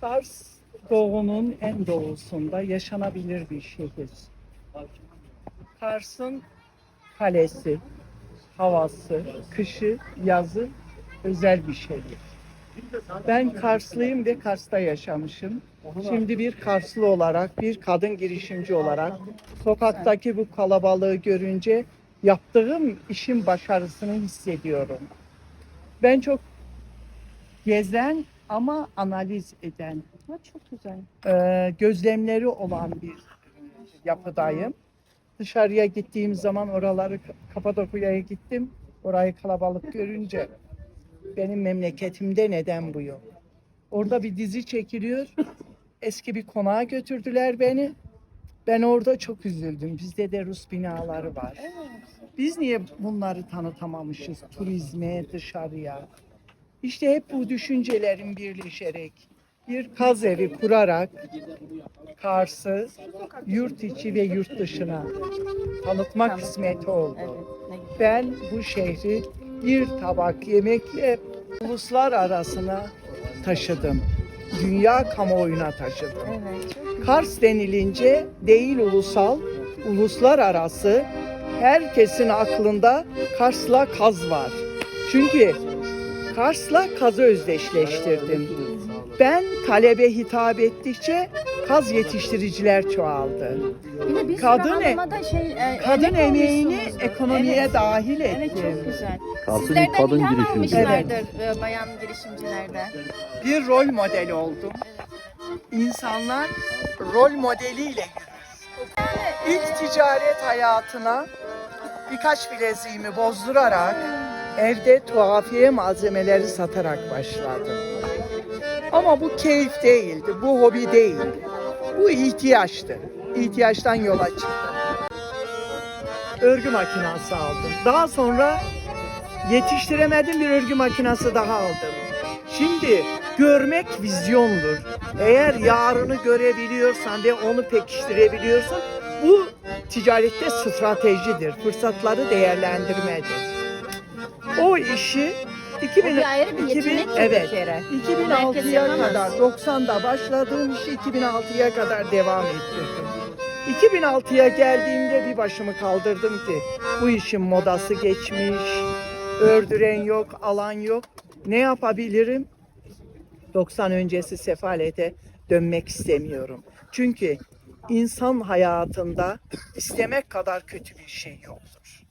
Kars doğunun en doğusunda yaşanabilir bir şehir. Kars'ın kalesi, havası, kışı, yazı özel bir şehir. Ben Karslıyım ve Kars'ta yaşamışım. Şimdi bir Karslı olarak, bir kadın girişimci olarak sokaktaki bu kalabalığı görünce yaptığım işin başarısını hissediyorum. Ben çok gezen ama analiz eden, Ha, çok güzel. e, gözlemleri olan bir yapıdayım. Dışarıya gittiğim zaman oraları Kapadokya'ya gittim. Orayı kalabalık görünce benim memleketimde neden bu yok? Orada bir dizi çekiliyor. Eski bir konağa götürdüler beni. Ben orada çok üzüldüm. Bizde de Rus binaları var. Biz niye bunları tanıtamamışız turizme, dışarıya? İşte hep bu düşüncelerin birleşerek bir kaz evi kurarak Kars'ı yurt içi ve yurt dışına tanıtmak kısmeti oldu. Evet. Ben bu şehri bir tabak yemekle uluslar arasına taşıdım. Dünya kamuoyuna taşıdım. Evet. Kars denilince değil ulusal, uluslararası herkesin aklında Kars'la kaz var. Çünkü Kars'la kazı özdeşleştirdim. Ben talebe hitap ettikçe kaz yetiştiriciler çoğaldı. Bir Kadın e- şey, e, Kadın emeğini ekonomiye evet. dahil Evet ettim. çok güzel. Sizlerden ilk kadın ilham girişimci. almışlardır e, bayan girişimcilerden. Bir rol model oldum. İnsanlar rol modeliyle yürür. İlk ticaret hayatına birkaç bileziğimi bozdurarak evde tuhafiye malzemeleri satarak başladım. Ama bu keyif değildi, bu hobi değildi. Bu ihtiyaçtı. İhtiyaçtan yola çıktım. Örgü makinası aldım. Daha sonra yetiştiremedim bir örgü makinası daha aldım. Şimdi görmek vizyondur. Eğer yarını görebiliyorsan ve onu pekiştirebiliyorsan bu ticarette stratejidir. Fırsatları değerlendirmedir. O işi 2000, O bir ayrı bir 2000 yetenek evet, bir kere. 2006'ya yapamaz. kadar 90'da başladığım işi 2006'ya kadar devam ettirdim. 2006'ya geldiğimde bir başımı kaldırdım ki bu işin modası geçmiş, ördüren yok, alan yok. Ne yapabilirim? 90 öncesi sefalete dönmek istemiyorum. Çünkü insan hayatında istemek kadar kötü bir şey yoktur.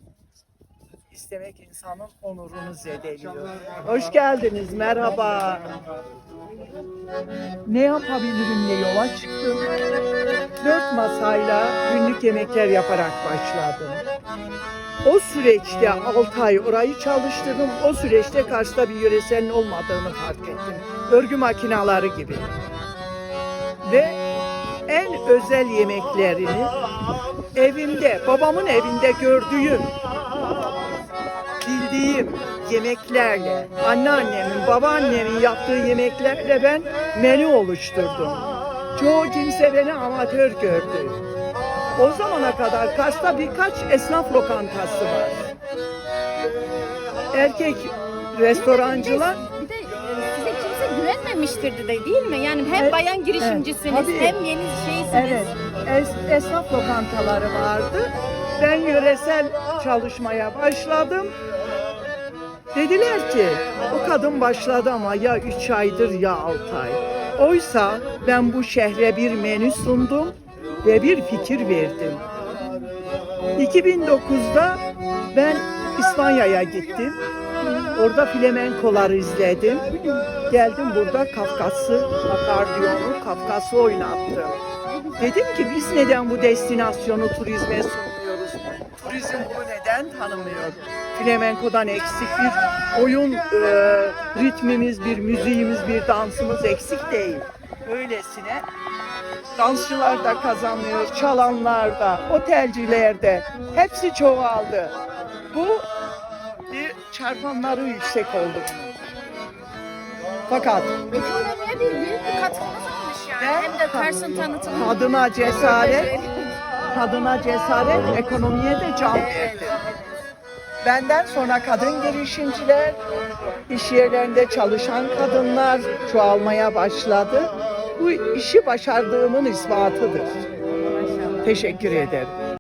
İstemek insanın onurunu zedeliyor. Hoş geldiniz, merhaba. Ne yapabilirimle yola çıktım. Dört masayla günlük yemekler yaparak başladım. O süreçte 6 ay orayı çalıştırdım. O süreçte karşıda bir yöreselin olmadığını fark ettim. Örgü makinaları gibi. Ve en özel yemeklerini evimde, babamın evinde gördüğüm, bildiğim yemeklerle, anneannemin, babaannemin yaptığı yemeklerle ben menü oluşturdum. Çoğu kimse beni amatör gördü. O zamana kadar Kars'ta birkaç esnaf lokantası var. Erkek restorancılar Bir de e, size kimse güvenmemiştir de değil mi? Yani hem Evet, bayan girişimcisiniz tabii. hem yeni şeysiniz. Evet, es- esnaf lokantaları vardı. Ben yöresel çalışmaya başladım. Dediler ki o kadın başladı ama ya 3 aydır ya 6 ay. Oysa ben bu şehre bir menü sundum ve bir fikir verdim. 2009'da ben İspanya'ya gittim. Orada flamenkoları izledim. Geldim burada Kafkas'ı, akardiyonu, Kafkas'ı oynattım. Dedim ki biz neden bu destinasyonu turizme sunuyoruz? Turizm bunu neden tanımıyor? Flamenko'dan eksik bir oyun e, ritmimiz, bir müziğimiz, bir dansımız eksik değil. Öylesine dansçılar da kazanıyor, çalanlar da, otelciler de hepsi çoğaldı. Bu bir çarpanları yüksek oldu. Fakat Ekonomiye bir büyük bir katkınız olmuş yani. Hem de Kars'ın tanıtımı. kadına cesaret, kadına cesaret, ekonomiye de can verdi. Benden sonra kadın girişimciler, iş yerlerinde çalışan kadınlar çoğalmaya başladı. bu işi başardığımın ispatıdır. Teşekkür ederim.